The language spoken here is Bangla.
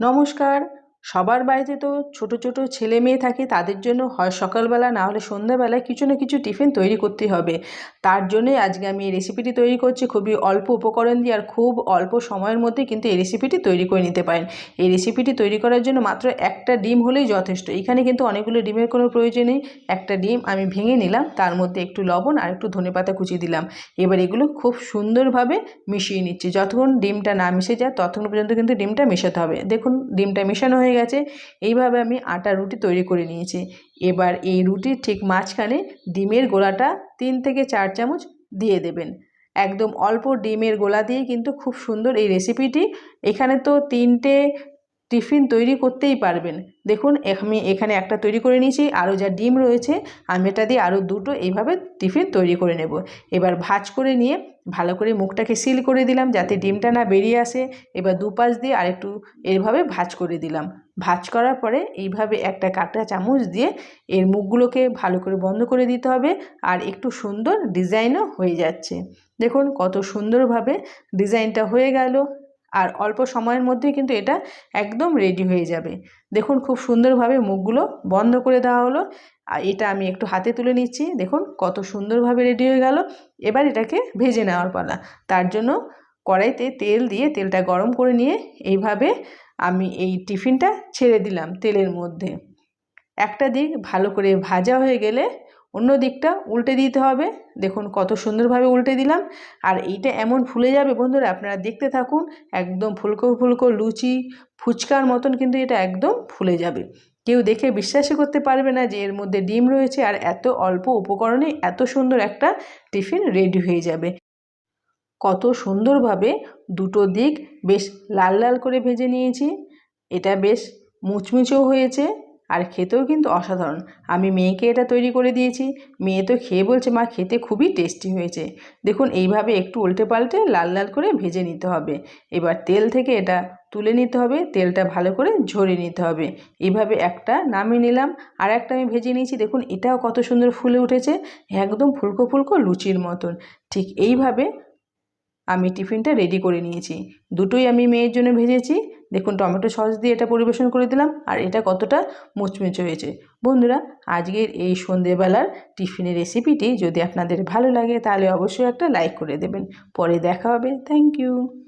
নমস্কার। সবার বাড়িতে তো ছোট ছোট ছেলে মেয়ে থাকে, তাদের জন্য হয় সকালবেলা, না হলে সন্ধ্যাবেলায় কিছু না কিছু টিফিন তৈরি করতেই হবে। তার জন্যই আজকে আমি এই রেসিপিটি তৈরি করছি, খুবই অল্প উপকরণ দিয়ে আর খুব অল্প সময়ের মধ্যে কিন্তু এই রেসিপিটি তৈরি করে নিতে পারেন। এই রেসিপিটি তৈরি করার জন্য মাত্র একটা ডিম হলেই যথেষ্ট। এখানে কিন্তু অনেকগুলো ডিমের কোনো প্রয়োজন নেই। একটা ডিম আমি ভেঙে নিলাম, তার মধ্যে একটু লবণ আর একটু ধনেপাতা কুচি দিলাম। এবার এগুলো খুব সুন্দরভাবে মিশিয়ে নিচ্ছি। যতক্ষণ ডিমটা না মিশে যায়, ততক্ষণ পর্যন্ত কিন্তু ডিমটা মেশাতে হবে। দেখুন, ডিমটা মেশানো হয়ে গেছে। এইভাবে আমি আটা রুটি তৈরি করে নিয়েছি। এবার এই রুটির ঠিক মাঝখানে ডিমের গোলাটা তিন থেকে চার চামচ দিয়ে দেবেন। একদম অল্প ডিমের গোলা দিয়ে কিন্তু খুব সুন্দর এই রেসিপিটি এখানে তো তিনটে টিফিন তৈরি করতেই পারবেন। দেখুন আমি এখানে একটা তৈরি করে নিয়েছি, আরও যা ডিম রয়েছে, আমি এটা দিয়ে আরও দুটো এইভাবে টিফিন তৈরি করে নেব। এবার ভাজ করে নিয়ে ভালো করে মুখটাকে সিল করে দিলাম যাতে ডিমটা না বেরিয়ে আসে। এবার দুপাশ দিয়ে আরেকটু এইভাবে ভাজ করে দিলাম। ভাজ করার পরে এইভাবে একটা কাটা চামচ দিয়ে এর মুখগুলোকে ভালো করে বন্ধ করে দিতে হবে আর একটু সুন্দর ডিজাইনও হয়ে যাচ্ছে। দেখুন, কত সুন্দরভাবে ডিজাইনটা হয়ে গেল। আর অল্প সময়ের মধ্যেই কিন্তু এটা একদম রেডি হয়ে যাবে। দেখুন খুব সুন্দরভাবে মুখগুলো বন্ধ করে দেওয়া হলো। আর এটা আমি একটু হাতে তুলে নিচ্ছি। দেখুন কত সুন্দরভাবে রেডি হয়ে গেল। এবার এটাকে ভেজে নেওয়ার পালা। তার জন্য কড়াইতে তেল দিয়ে তেলটা গরম করে নিয়ে এইভাবে আমি এই টিফিনটা ছেড়ে দিলাম তেলের মধ্যে। একটা দিক ভালো করে ভাজা হয়ে গেলে অন্য দিকটা উল্টে দিতে হবে। দেখুন কত সুন্দরভাবে উল্টে দিলাম। আর এইটা এমন ফুলে যাবে বন্ধুরা, আপনারা দেখতে থাকুন, একদম ফুলকো ফুলকো লুচি, ফুচকার মতন কিন্তু এটা একদম ফুলে যাবে। কেউ দেখে বিশ্বাসই করতে পারবে না যে এর মধ্যে ডিম রয়েছে আর এত অল্প উপকরণে এত সুন্দর একটা টিফিন রেডি হয়ে যাবে। কত সুন্দরভাবে দুটো দিক বেশ লাল লাল করে ভেজে নিয়েছি। এটা বেশ মুচমুচেও হয়েছে। আর খেতেও কিন্তু অসাধারণ। আমি মেয়েকে এটা তৈরি করে দিয়েছি। মেয়ে তো খেয়ে বলছে, মা, খেতে খুবই টেস্টি হয়েছে। দেখুন, এইভাবে একটু উল্টে পাল্টে লাল লাল করে ভেজে নিতে হবে। এবার তেল থেকে এটা তুলে নিতে হবে। তেলটা ভালো করে ঝরিয়ে নিতে হবে। এইভাবে একটা নামিয়ে নিলাম। আর একটা আমি ভেজে নিয়েছি। দেখুন, এটাও কত সুন্দর ফুলে উঠেছে। একদম ফুলকো ফুলকো লুচির মতন। ঠিক এইভাবে আমি টিফিনটা রেডি করে নিয়েছি। দুটোই আমি মেয়ের জন্য ভেজেছি। দেখুন, টমেটো সস দিয়ে এটা পরিবেশন করে দিলাম আর এটা কতটা মুচমুচে হয়েছে। বন্ধুরা, আজকের এই সন্ধেবেলার টিফিনের রেসিপিটি যদি আপনাদের ভালো লাগে, তাহলে অবশ্যই একটা লাইক করে দেবেন। পরে দেখা হবে। Thank you